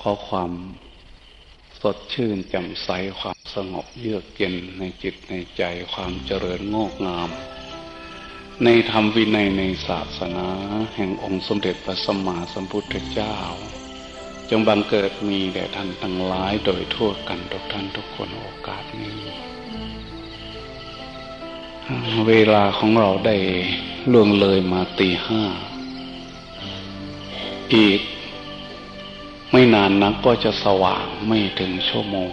ขอความสดชื่นแจ่มใสความสงบเยือกเย็นในจิตในใจความเจริญงอกงาม ในธรรมวินัยในศาสนา แห่งองค์สมเด็จพระสัมมาสัมพุทธเจ้า จงบังเกิดมีแด่ท่านทั้งหลายโดยทั่วกันทุกท่านทุกคนโอกาสนี้ เวลาของเราได้ล่วงเลยมาตีห้าอีก ไม่นานนักก็จะสว่างไม่ถึงชั่วโมง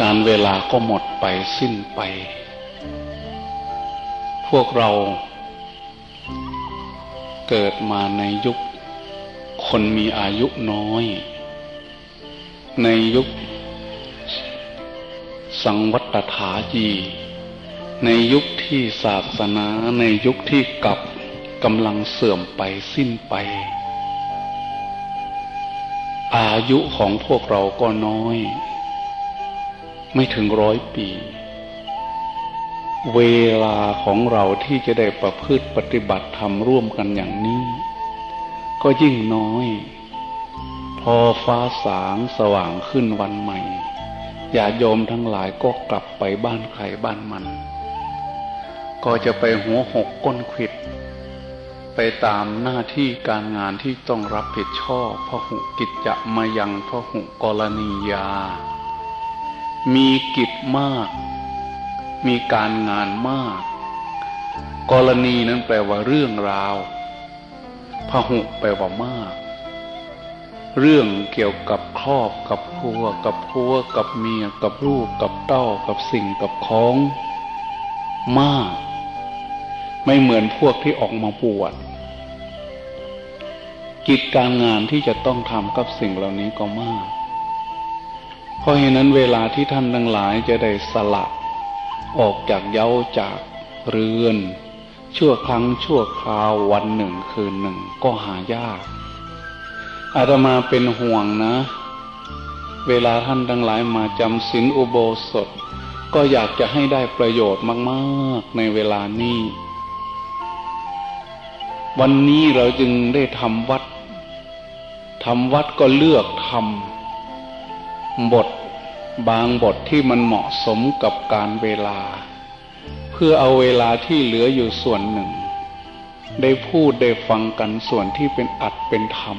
การเวลาก็หมดไปสิ้นไป พวกเราเกิดมาในยุค คนมีอายุน้อย ในยุค สังวัตถาจี ในยุคที่ศาสนาในยุคที่กับกำลังเสื่อมไปสิ้นไป อายุของพวกเราก็น้อย ไม่ถึงร้อยปี เวลาของเราที่จะได้ประพฤติปฏิบัติธรรมร่วมกันอย่างนี้ ก็ยิ่งน้อย พอฟ้าสางสว่างขึ้นวันใหม่ญาติโยมทั้งหลายก็กลับไปบ้านใครบ้านมัน ก็จะไปหัวหกก้นขิด ไปตามหน้าที่การงานที่ต้องรับผิดชอบพหุกิจจะมายังพหุกรณียา มีกิจมาก มีการงานมาก กรณีนั้นแปลว่าเรื่องราวพหุแปลว่ามาก เรื่องเกี่ยวกับครอบกับครัว กับพัวกับเมียกับลูกกับเต้ากับสิ่งกับของ มาก ไม่เหมือนพวกที่ออกมาปวด กิจการงานที่จะต้องทำกับสิ่งเหล่านี้ก็มาก เพราะเหตุนั้นเวลาที่ท่านทั้งหลายจะได้สละออกจากเย้าจากเรือน ชั่วครั้งชั่วคราววันหนึ่งคืนหนึ่งก็หายาก อาตมาเป็นห่วงนะ เวลาท่านทั้งหลายมาจำศีลอุโบสถ ก็อยากจะให้ได้ประโยชน์มาก ๆ ในเวลานี้ วันนี้เราจึงได้ทำวัดทำวัดก็เลือกทำบทบางบทที่มันเหมาะสมกับการเวลา เพื่อเอาเวลาที่เหลืออยู่ส่วนหนึ่ง ได้พูดได้ฟังกันส่วนที่เป็นอัดเป็นธรรม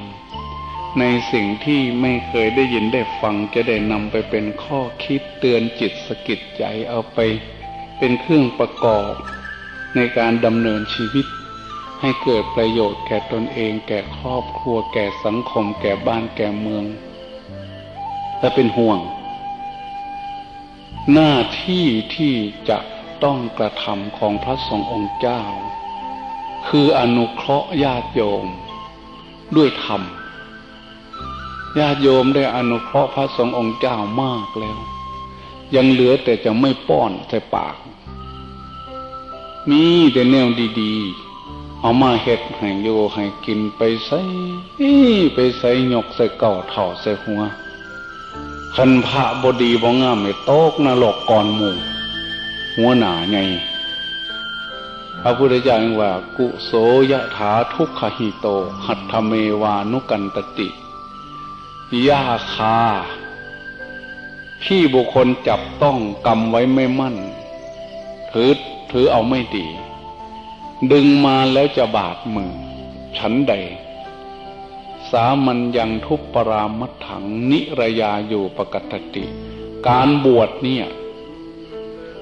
ในสิ่งที่ไม่เคยได้ยินได้ฟังจะได้นำไปเป็นข้อคิดเตือนจิตสกิดใจเอาไป เป็นเครื่องประกอบในการดำเนินชีวิต ให้เกิดประโยชน์แก่ตนเอง แก่ครอบครัว แก่สังคม แก่บ้านแก่เมือง และเป็นห่วง หน้าที่ที่จะต้องกระทำของพระสงฆ์องค์เจ้า คืออนุเคราะห์ญาติโยม ด้วยธรรมญาติโยมได้อนุเคราะห์พระสงฆ์องค์เจ้ามากแล้ว ยังเหลือแต่จะไม่ป้อนใส่ปาก มีแต่แนวดี ๆ เอามาเฮ็ดให้โยให้กินไปใส่ไปใส่หยกใส่เก่าเถ่าใส่หัวคันพระบดีบ่งามไม่โตกนรกก่อนหมู่หัวหนาไงพระพุทธเจ้าว่า กุโสยะถาทุกขหิโต หัตถเมวานุกันตติยาคา ที่บุคคลจับต้องกำไว้ไม่มั่น ถือถือเอาไม่ดี ดึงมาแล้วจะบาดมือ ฉันใด สามัญยังทุปปรามัตถังนิรยาอยู่ปกตติ การบวชเนี่ย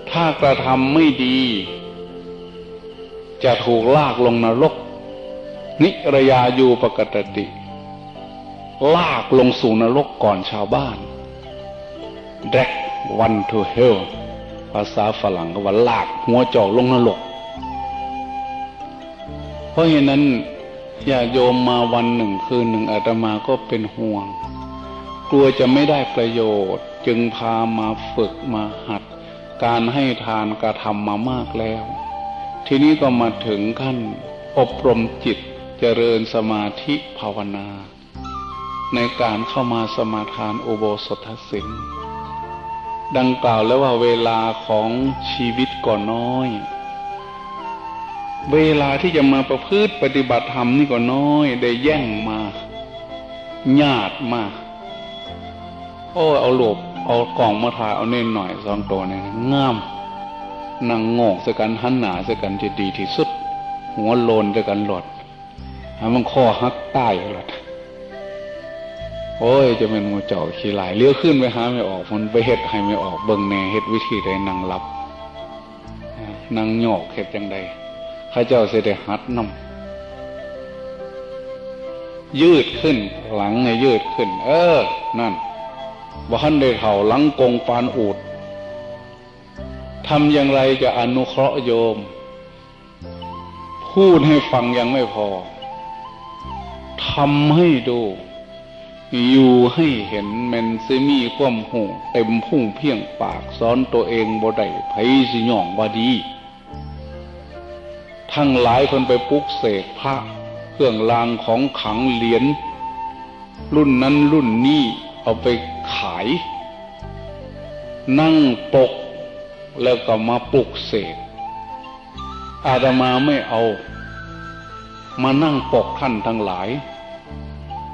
ถ้ากระทำไม่ดี จะถูกลากลงนรก นิรยาอยู่ปกตติ ลากลงสู่นรกก่อนชาวบ้าน drag one to hell ภาษาฝรั่งก็ว่าลากหัวจอกลงนรก เพราะเหตุนั้นญาติโยมมาวันหนึ่งคืนหนึ่งอาตมาก็เป็นห่วง กลัวจะไม่ได้ประโยชน์ จึงพามาฝึกมาหัด การให้ทานกระทำมามากแล้ว ทีนี้ก็มาถึงขั้น อบรมจิตเจริญสมาธิภาวนา ในการเข้ามาสมาทานอุโบสถศีลดังกล่าวแล้วว่าเวลาของชีวิตก็น้อย เวลาที่จะมาประพฤติปฏิบัติธรรมนี่ก็น้อย ได้แย่งมาญาติมาโอ้เอาหลบเอากล่องมาถ่ายเอาเน้นหน่อยสองตัวเนี่ยงามนั่งโงกสกันหันหนาสกันจะดีที่สุด หัวโลนสกันหลดมันคอหักใต้หลดโอ้ยจะเป็นงูเจาะขี้หลายเลี้ยวขึ้นไปหาไม่ออกมันไปเฮ็ดให้ไม่ออกเบิ่งแน่เฮ็ดวิธีใดนั่งรับนั่งหยอกเฮ็ดจังใด ข้าเจ้าเสด็จหัดนำยืดขึ้น หลังให้ยืดขึ้น เออ นั่นบ่ทันได้เข่าหลังกงฟานอูดทำอย่างไรจะอนุเคราะห์โยม พูดให้ฟังยังไม่พอทำให้ดู อยู่ให้เห็นแมนซิมีความหูเต็มพุ่งเพียงปากสอนตัวเองบ่ได้ไผสิย่องว่าดี ทั้งหลายคนไปปลุกเสกพระเครื่องรางของขังเหรียญรุ่นนั้นรุ่นนี้เอาไปขาย นั่งปกแล้วก็มาปลุกเสกอาตมาไม่เอา มานั่งปกท่านทั้งหลาย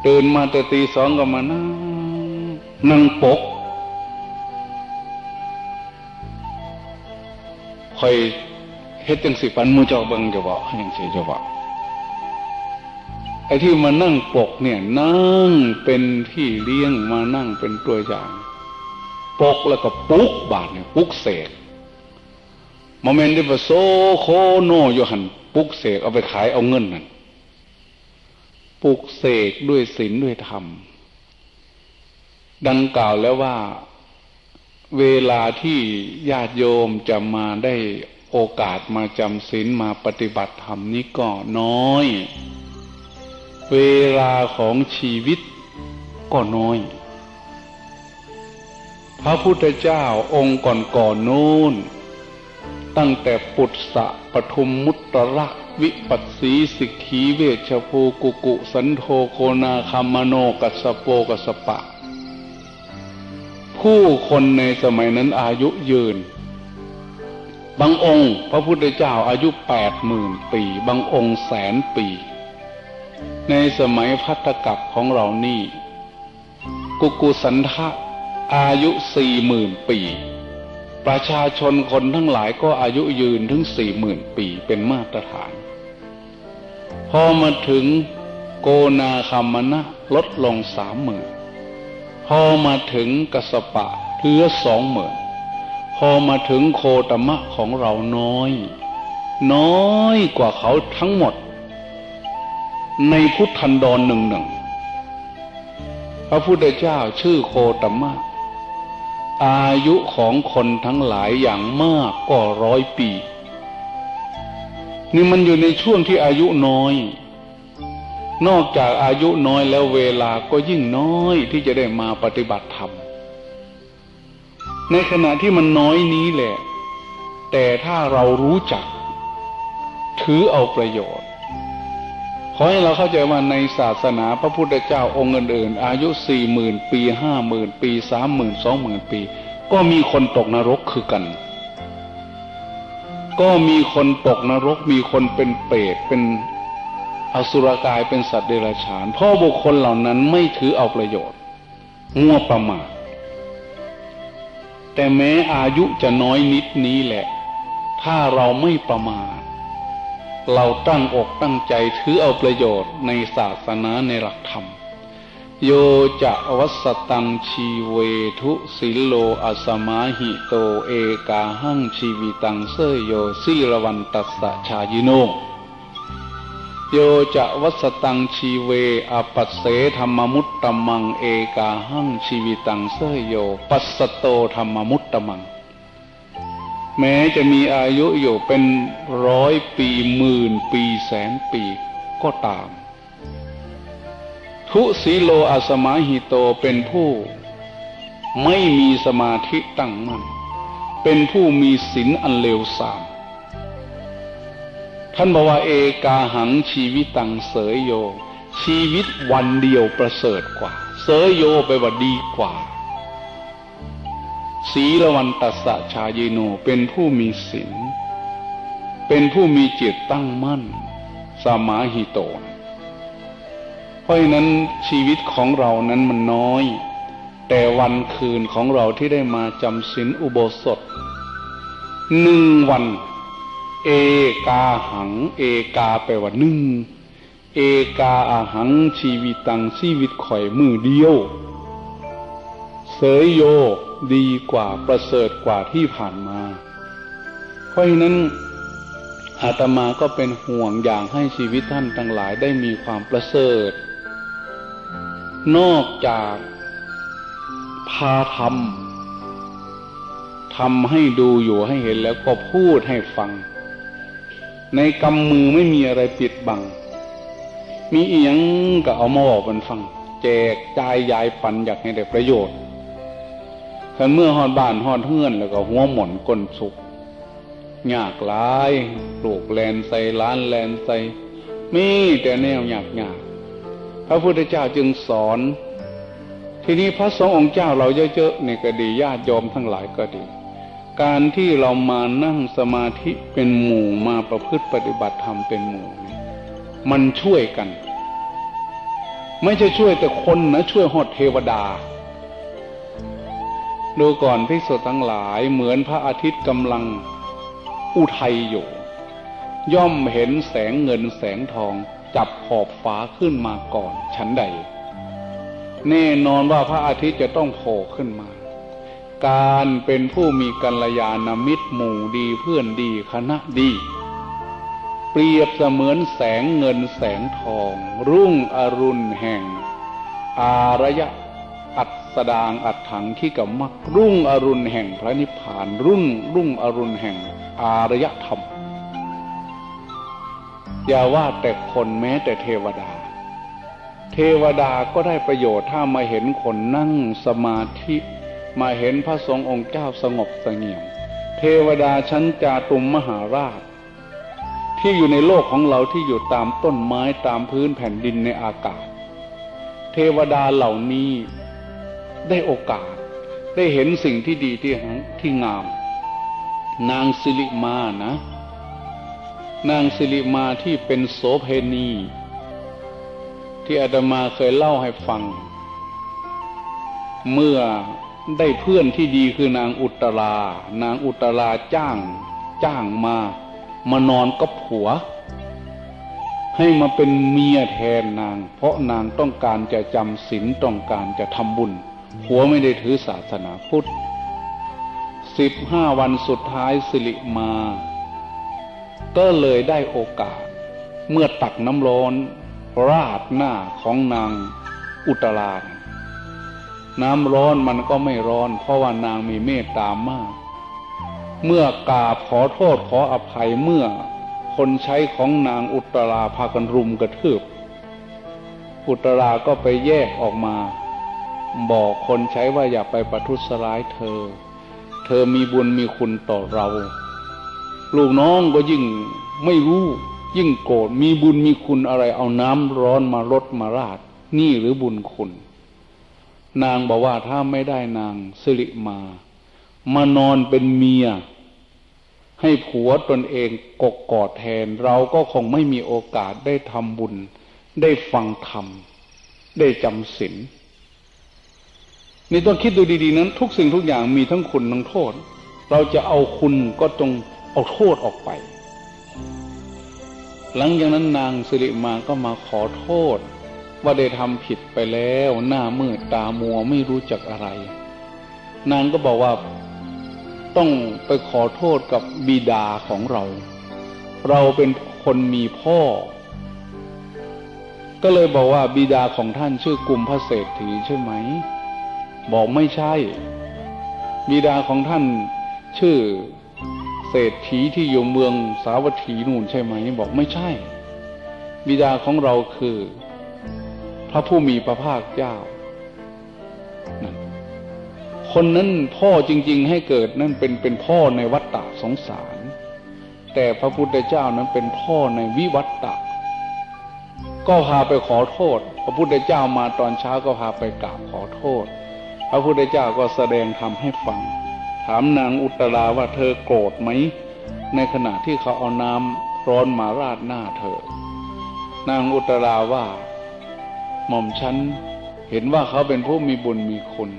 ตื่นมาแต่ตีสองก็มานั่งนั่งปกคอย เฮ็ดจังสิปันมือเจ้าเบิงจะบอกยังสิจะบอกไอ้ที่มานั่งปกเนี่ยนั่งเป็นที่เลี้ยงมานั่งเป็นตัวอย่าง ปกแล้วก็ปุกบาทเนี่ยปุกเสกโมเมนต์ที่ว่าโซโคโนโยหันปุกเสกเอาไปขายเอาเงินนั่นปลุกเสกด้วยศีลด้วยธรรม ดังกล่าวแล้วว่าเวลาที่ญาติโยมจะมาได้ โอกาสมาจำศีลมาปฏิบัติธรรมนี้ก็น้อย เวลาของชีวิตก็น้อย พระพุทธเจ้าองค์ก่อนก่อนนู้น ตั้งแต่ปุตสะปทุมมุตตระวิปัสสีสิกขีเวชภูกุกุ สันโทโคนาคามโนกัสโปกัสปะ ผู้คนในสมัยนั้นอายุยืน บางองค์ พระพุทธเจ้าอายุแปดหมื่นปี บางองค์แสนปี ในสมัยพัทธกับของเรานี่กุกุสันทะอายุสี่หมื่นปี ประชาชนคนทั้งหลายก็อายุยืนถึงสี่หมื่นปีเป็นมาตรฐาน พอมาถึงโกนาคามนะ ลดลงสามหมื่นพอมาถึงกสปะเหลือสองหมื่น พอมาถึงโคตมะของเราน้อย น้อยกว่าเขาทั้งหมด ในพุทธันดรหนึ่งหนึ่งพระพุทธเจ้าชื่อโคตมะ อายุของคนทั้งหลายอย่างมากก็ร้อยปี นี่มันอยู่ในช่วงที่อายุน้อย นอกจากอายุน้อยแล้วเวลาก็ยิ่งน้อยที่จะได้มาปฏิบัติธรรม ในขณะที่มันน้อยนี้แหละ แต่ถ้าเรารู้จัก ถือเอาประโยชน์ ขอให้เราเข้าใจว่าในศาสนาพระพุทธเจ้าองค์อื่นๆอายุสี่หมื่นปีห้าหมื่นปีสามหมื่นสองหมื่นปี ก็มีคนตกนรกคือกัน ก็มีคนตกนรกมีคนเป็นเปรตเป็นอสุรกายเป็นสัตว์เดรัจฉานเพราะบุคคลเหล่านั้นไม่ถือเอาประโยชน์ งัวประมาท แต่แม้อายุจะน้อยนิดนี้แหละ ถ้าเราไม่ประมาทเราตั้งอกตั้งใจถือเอาประโยชน์ในศาสนาในหลักธรรม โยจะวัสตังชีเวทุสิโลอสมาหิโตเอกาหังชีวิตังเสยโยสิรวันตัสสะชายิโน โยจะวัสตังชีเวอปัสเสธรรมมุตตมังเอกาหังชีวิตังเสยโย ปัสสโตธรรมมุตตมัง แม้จะมีอายุอยู่เป็นร้อยปีหมื่นปีแสนปีก็ตาม ทุสีโลอาสมาหิโตเป็นผู้ ไม่มีสมาธิตั้งมั่นเป็นผู้มีศีลอันเลวทราม ท่านบอกว่าเอกาหังชีวิตตังเสยโย ชีวิตวันเดียวประเสริฐกว่า เสยโยไปว่าดีกว่าสีลวันตัสสะชาเยโนเป็นผู้มีศีลเป็นผู้มีจิตตั้งมั่น สมาหิโต เพราะฉะนั้นชีวิตของเรานั้นมันน้อย แต่วันคืนของเราที่ได้มาจำศีลอุโบสถหนึ่งวัน เอกาหัง เอกาแปลว่าหนึ่ง เอกาอาหังชีวิตังชีวิตข่อยมือเดียว เสยโยดีกว่าประเสริฐกว่าที่ผ่านมา เพราะฉะนั้นอาตมาก็เป็นห่วงอย่างให้ชีวิตท่านทั้งหลายได้มีความประเสริฐ นอกจากพาทำทำให้ดูอยู่ให้เห็นแล้วก็พูดให้ฟัง ในกำมือไม่มีอะไรปิดบัง มีเอียงก็เอามาบอกมันฟัง แจกจ่ายยายปันอยากให้ได้ประโยชน์คันเมื่อหอดบ้านหอดเฮือนแล้วก็หัวหม่นก้นสุกยากหลายปลูกแลนใส่ล้านแลนใส่มีแต่แนวยากยากพระพุทธเจ้าจึงสอน ทีนี้พระสงฆ์องค์เจ้าเราเยอะๆนี่ก็ดีญาติโยมทั้งหลายก็ดี การที่เรามานั่งสมาธิเป็นหมู่มาประพฤติปฏิบัติธรรมเป็นหมู่นี่มันช่วยกัน ไม่ใช่ช่วยแต่คนนะช่วยหดเทวดา ดูก่อนภิกษุทั้งหลายเหมือนพระอาทิตย์กำลังอุทัยอยู่ ย่อมเห็นแสงเงินแสงทองจับขอบฟ้าขึ้นมาก่อนชั้นใด แน่นอนว่าพระอาทิตย์จะต้องโผล่ขึ้นมา การเป็นผู้มีกัลยาณมิตรหมู่ดีเพื่อนดีคณะดี เปรียบเสมือนแสงเงินแสงทอง รุ่งอรุณแห่ง อารยะอัดสดางอัดถังที่กับมักรุ่งอรุณแห่งพระนิพพาน รุ่งรุ่งอรุณแห่งอารยธรรม อย่าว่าแต่คนแม้แต่เทวดา เทวดาก็ได้ประโยชน์ถ้ามาเห็นคนนั่งสมาธิ มาเห็นพระสงฆ์องค์เจ้าสงบสงี่ยม เทวดาชั้นจาตุมมหาราช ที่อยู่ในโลกของเราที่อยู่ตามต้นไม้ตามพื้นแผ่นดินในอากาศ เทวดาเหล่านี้ได้โอกาสได้เห็นสิ่งที่ดีที่ที่งาม นางสิริมานะ นางสิริมาที่เป็นโสเพณี ที่อาตมาเคยเล่าให้ฟัง เมื่อ ได้เพื่อนที่ดีคือนางอุตรา นางอุตราจ้าง จ้างมา มานอนกับผัว ให้มาเป็นเมียแทนนาง เพราะนางต้องการจะจำศีลต้องการจะทำบุญ ผัวไม่ได้ถือศาสนาพุทธสิบห้าวันสุดท้ายสิริมา ก็เลยได้โอกาส เมื่อตักน้ำร้อน ราดหน้าของนางอุตรา น้ำร้อนมันก็ไม่ร้อน เพราะว่านางมีเมตตามาก เมื่อกราบขอโทษขออภัยเมื่อ คนใช้ของนางอุตราพากันรุมกระทืบ อุตราก็ไปแยกออกมา บอกคนใช้ว่าอย่าไปประทุษร้ายเธอ เธอมีบุญมีคุณต่อเรา ลูกน้องก็ยิ่งไม่รู้ยิ่งโกรธมีบุญมีคุณอะไรเอาน้ำร้อนมารดมาราด นี่หรือบุญคุณ นางบอกว่าถ้าไม่ได้นางสิริมา มานอนเป็นเมีย ให้ผัวตนเองกกกอดแทน เราก็คงไม่มีโอกาสได้ทำบุญ ได้ฟังธรรม ได้จำศีลนี่ต้องคิดดูดี ๆ นั้น ทุกสิ่งทุกอย่างมีทั้งคุณทั้งโทษ เราจะเอาคุณก็จงเอาโทษออกไป หลังจากนั้นนางสิริมาก็มาขอโทษ ว่าได้ทำผิดไปแล้ว หน้ามืดตามัวไม่รู้จักอะไร นางก็บอกว่าต้องไปขอโทษกับบิดาของเรา เราเป็นคนมีพ่อ ก็เลยบอกว่าบิดาของท่านชื่อกุมพระเศรษฐีใช่ไหม บอกไม่ใช่ บิดาของท่านชื่อเศรษฐีที่อยู่เมืองสาวัตถีนู่นใช่ไหม บอกไม่ใช่ บิดาของเราคือ พระผู้มีพระภาคเจ้า คนนั้นพ่อจริง ๆ ให้เกิดนั่นเป็นเป็นพ่อในวัฏฏะสงสาร แต่พระพุทธเจ้านั้นเป็นพ่อในวิวัฏฏะก็พาไปขอโทษ พระพุทธเจ้ามาตอนเช้าก็พาไปกราบขอโทษ พระพุทธเจ้าก็แสดงธรรมให้ฟัง ถามนางอุตราว่าเธอโกรธไหม ในขณะที่เขาเอาน้ำร้อนมาราดหน้าเธอ นางอุตราว่า หม่อมฉันเห็นว่าเขาเป็นผู้มีบุญมีคุณ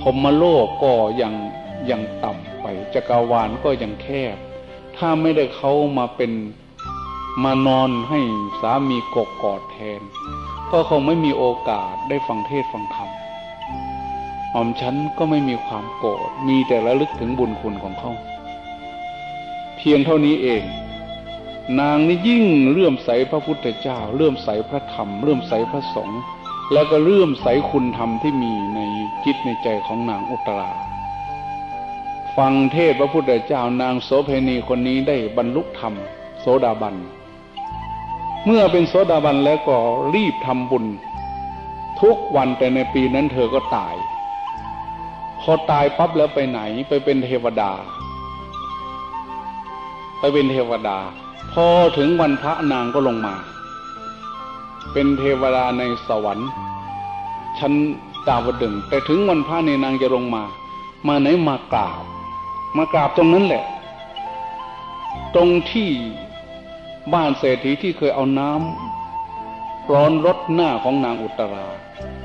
พรหมโลกก็ยังยังต่ำไปจักรวาลก็ยังแคบ ถ้าไม่ได้เขามาเป็นมานอนให้สามีกกกอดแทน ก็คงไม่มีโอกาสได้ฟังเทศฟังธรรมหม่อมฉันก็ไม่มีความโกรธมีแต่ระลึกถึงบุญคุณของเขา เพียงเท่านี้เอง นางนี่ยิ่งเลื่อมใสพระพุทธเจ้า เลื่อมใสพระธรรม เลื่อมใสพระสงฆ์แล้วก็เลื่อมใสคุณธรรมที่มีในจิตในใจของนางอุตราฟังเทศพระพุทธเจ้านางโสเพณีคนนี้ได้บรรลุธรรม โสดาบัน เมื่อเป็นโสดาบันแล้วก็รีบทำบุญ ทุกวันแต่ในปีนั้นเธอก็ตาย พอตายปั๊บแล้วไปไหนไปเป็นเทวดา ไปเป็นเทวดา พอถึงวันพระนางก็ลงมา เป็นเทวดาในสวรรค์ชั้นดาวดึงแต่ถึงวันพระเนี่ยนางจะลงมา มาไหนมากราบ มากราบตรงนั้นแหละ ตรงที่บ้านเศรษฐีที่เคยเอาน้ำร้อนรดหน้าของนางอุตรา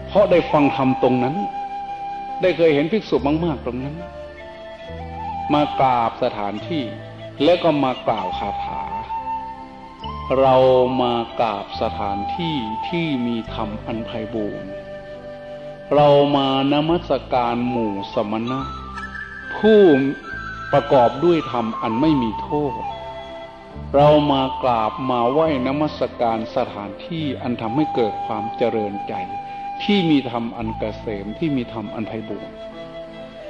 เพราะได้ฟังธรรมตรงนั้น ได้เคยเห็นภิกษุมากๆตรงนั้น มากราบสถานที่และก็มากล่าวคาถา เรามากราบสถานที่ที่มีธรรมอันไพบูรณ์ เรามานมัสการหมู่สมณะ ผู้ประกอบด้วยธรรมอันไม่มีโทษ เรามากราบมาไหว้นมัสการสถานที่อันทำให้เกิดความเจริญใจ ที่มีธรรมอันเกษมที่มีธรรมอันไพบูรณ์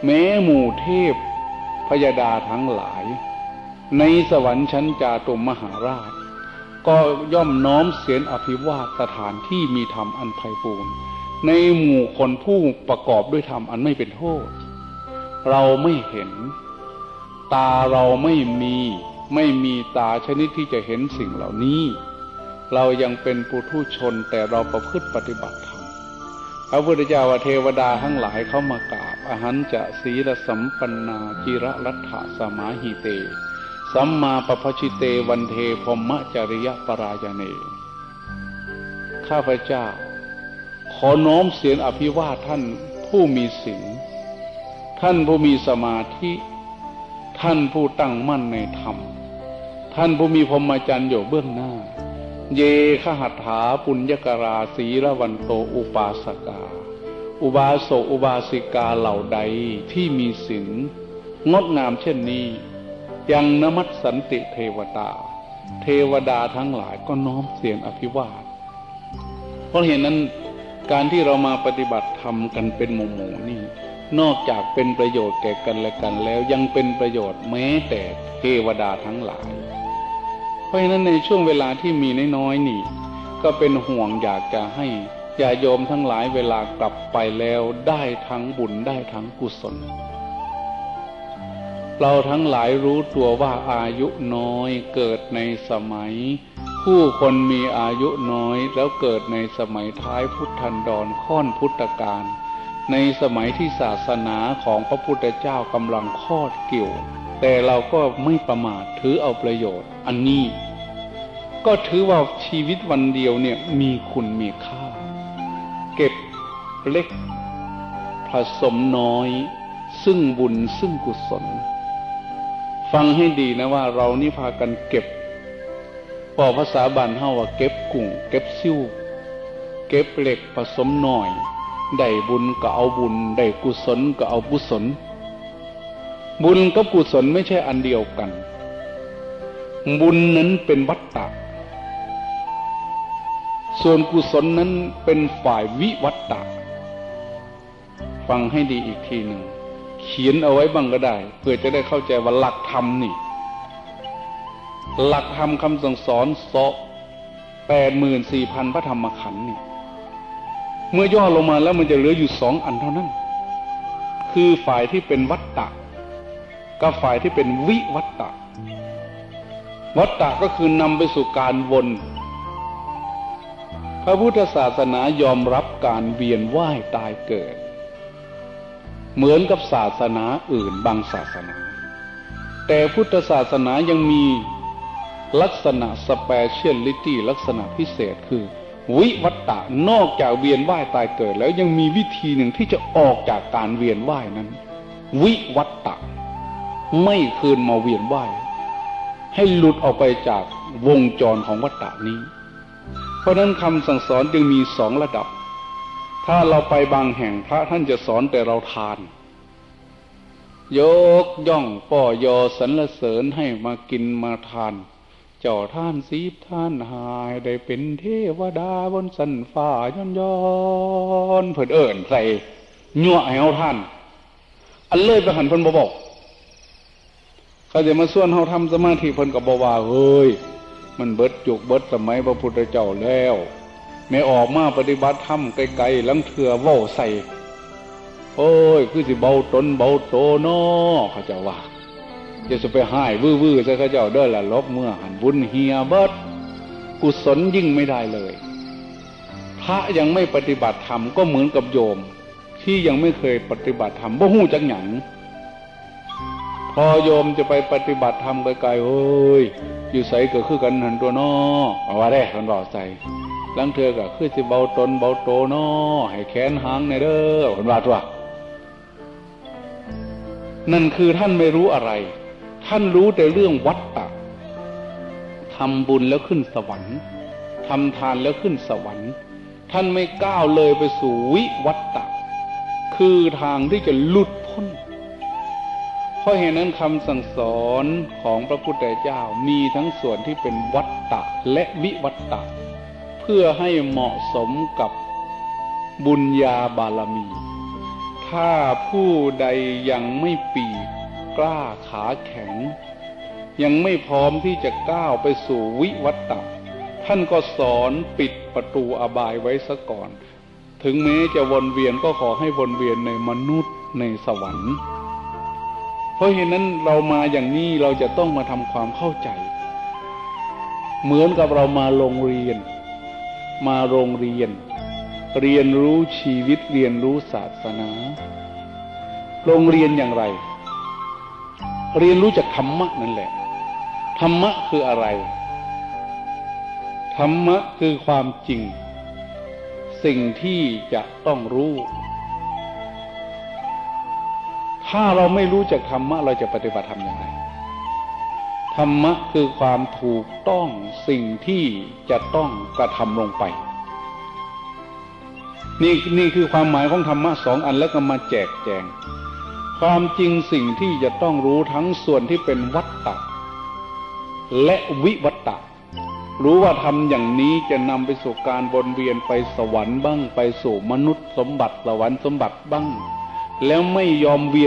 แม้หมู่เทพพยดาทั้งหลาย ในสวรรค์ชั้นจาตุมมหาราช ก็ย่อมน้อมเสียนอภิวาทสถานที่มีธรรมอันไพบูรณ์ในหมู่คนผู้ประกอบด้วยธรรมอันไม่เป็นโทษ เราไม่เห็น ตาเราไม่มีไม่มีตาชนิดที่จะเห็นสิ่งเหล่านี้ เรายังเป็นปุถุชนแต่เราประพฤติปฏิบัติธรรมพระพุทธเจ้าวเทวดาทั้งหลายเข้ามากราบอาหันจะศีลสัมปันนาจิระรัฐสมาหิเต สัมมาปพชิเตวันเทพมจริยปรายเน ข้าพเจ้า ขอน้อมเสียงอภิวาทท่านผู้มีศีลท่านผู้มีสมาธิ ท่านผู้ตั้งมั่นในธรรม ท่านผู้มีพรหมจรรย์อยู่เบื้องหน้า เยขหัตถาปุญญกราศีละวันโตอุปาสกา อุบาสกอุบาสิกาเหล่าใดที่มีศีลงดงามเช่นนี้ ยังนมัสสันติเทวตา เทวดาทั้งหลายก็น้อมเสียงอภิวาท เพราะเหตุนั้นการที่เรามาปฏิบัติธรรมกันเป็นหมู่หมู่นี่ นอกจากเป็นประโยชน์แก่กันและกันแล้วยังเป็นประโยชน์แม้แต่เทวดาทั้งหลาย เพราะฉะนั้นในช่วงเวลาที่มีน้อยๆนี่ ก็เป็นห่วงอยากจะให้ญาโยมทั้งหลายเวลากลับไปแล้วได้ทั้งบุญได้ทั้งกุศล เราทั้งหลายรู้ตัวว่าอายุน้อยเกิดในสมัย ผู้คนมีอายุน้อยแล้วเกิดในสมัยท้ายพุทธันดรค่อนพุทธกาลในสมัยที่ศาสนาของพระพุทธเจ้ากำลังคอดเกี่ยว แต่เราก็ไม่ประมาทถือเอาประโยชน์ อันนี้ ก็ถือว่าชีวิตวันเดียวเนี่ยมีคุณมีค่า เก็บเล็กผสมน้อย ซึ่งบุญซึ่งกุศล ฟังให้ดีนะว่าเรานี่พากันเก็บพอภาษาบานเฮาว่าเก็บกุ้งเก็บซิ่วเก็บเหล็กผสมหน่อย ได้บุญก็เอาบุญ ได้กุศลก็เอากุศล บุญกับกุศลไม่ใช่อันเดียวกัน บุญนั้นเป็นวัตตะ ส่วนกุศลนั้นเป็นฝ่ายวิวัตตะ ฟังให้ดีอีกทีหนึ่ง เขียนเอาไว้บ้างก็ได้ เพื่อจะได้เข้าใจว่าหลักธรรมนี่ หลักธรรมคำสั่งสอนโซแปดหมื่นสี่พันพระธรรมขันธ์นี่เมื่อย่อลงมาแล้วมันจะเหลืออยู่สองอันเท่านั้น คือฝ่ายที่เป็นวัตตะกับฝ่ายที่เป็นวิวัตตะ วัตตะก็คือนำไปสู่การวน พระพุทธศาสนายอมรับการเวียนว่ายตายเกิด เหมือนกับศาสนาอื่นบางศาสนา แต่พุทธศาสนายังมีลักษณะสเปเชียลิตี้ลักษณะพิเศษคือ วิวัตตะนอกจากเวียนว่ายตายเกิด แล้วยังมีวิธีหนึ่งที่จะออกจากการเวียนว่ายนั้น วิวัตตะ ไม่คืนมาเวียนว่ายให้หลุดออกไปจากวงจรของวัตตะนี้ เพราะฉะนั้นคำสั่งสอนจึงมีสองระดับ ถ้าเราไปบางแห่งพระท่านจะสอนแต่เราทาน ยกย่องป้อยอสรรเสริญให้มากินมาทาน เจ้าท่านสีบท่านหายได้เป็นเทวดาบนสันฟ้าย้อนย้อนเพิ่นเอิ่นใส่ยั่วให้เอาท่าน อันเลยไปหันเพิ่นบ่บอกเขาจะมาส่วนเฮาทำสมาธิเพิ่นก็บ่ว่าเฮ้ยมันเบิดจุกเบิดสมัยพระพุทธเจ้าแล้ว แม่ออกมาปฏิบัติธรรมไกลๆลังเถื่อเว้าใส่ โอ้ย คือสิเบาตนเบาโตเนาะเขาจะว่าจะจะไปให้วื้อๆใส่เขาเจ้าเด้อละลบเมื่อหันบุญเฮียเบิดกุศลยิ่งไม่ได้เลย พระยังไม่ปฏิบัติธรรมก็เหมือนกับโยม ที่ยังไม่เคยปฏิบัติธรรมบ่หู้จักหยังพอโยมจะไปปฏิบัติธรรมไกลๆเฮ้ย อยู่ใสก็คือกันหันตัวนอเอาว่าได้คนบอกใส่ ลังเธอก็คือสิเบาตนเบาโตนอให้แขนหางในเด้อคนว่าตัวนั่นคือท่านไม่รู้อะไร ท่านรู้แต่เรื่องวัตตะทำบุญแล้วขึ้นสวรรค์ทำทานแล้วขึ้นสวรรค์ ท่านไม่ก้าวเลยไปสู่วิวัตตะ คือทางที่จะหลุดพ้น เพราะเหตุนั้นคำสั่งสอนของพระพุทธเจ้ามีทั้งส่วนที่เป็นวัตตะและวิวัตตะ พื่อให้เหมาะสมกับบุญญาบารมี ถ้าผู้ใดยังไม่ปีกกล้าขาแข็ง ยังไม่พร้อมที่จะก้าวไปสู่วิวัตตะท่านก็สอนปิดประตูอบายไว้ซะก่อน ถึงแม้จะวนเวียนก็ขอให้วนเวียนในมนุษย์ในสวรรค์ เพราะเหตุนั้นเรามาอย่างนี้เราจะต้องมาทำความเข้าใจ เหมือนกับเรามาโรงเรียน มาโรงเรียน เรียนรู้ชีวิตเรียนรู้ศาสนา โรงเรียนอย่างไร เรียนรู้จากธรรมะนั่นแหละ ธรรมะคืออะไร ธรรมะคือความจริง สิ่งที่จะต้องรู้ ถ้าเราไม่รู้จักธรรมะเราจะปฏิบัติธรรมอย่างไร ธรรมะคือความถูกต้องสิ่งที่จะต้องกระทำลงไป นี่นี่คือความหมายของธรรมะสองอันแล้วก็มาแจกแจง ความจริงสิ่งที่จะต้องรู้ทั้งส่วนที่เป็นวัตตะและวิวัตตะรู้ว่าทำอย่างนี้จะนำไปสู่การวนเวียนไปสวรรค์บ้าง ไปสู่มนุษย์สมบัติสวรรค์สมบัติบ้าง แล้วไม่ยอมเวียน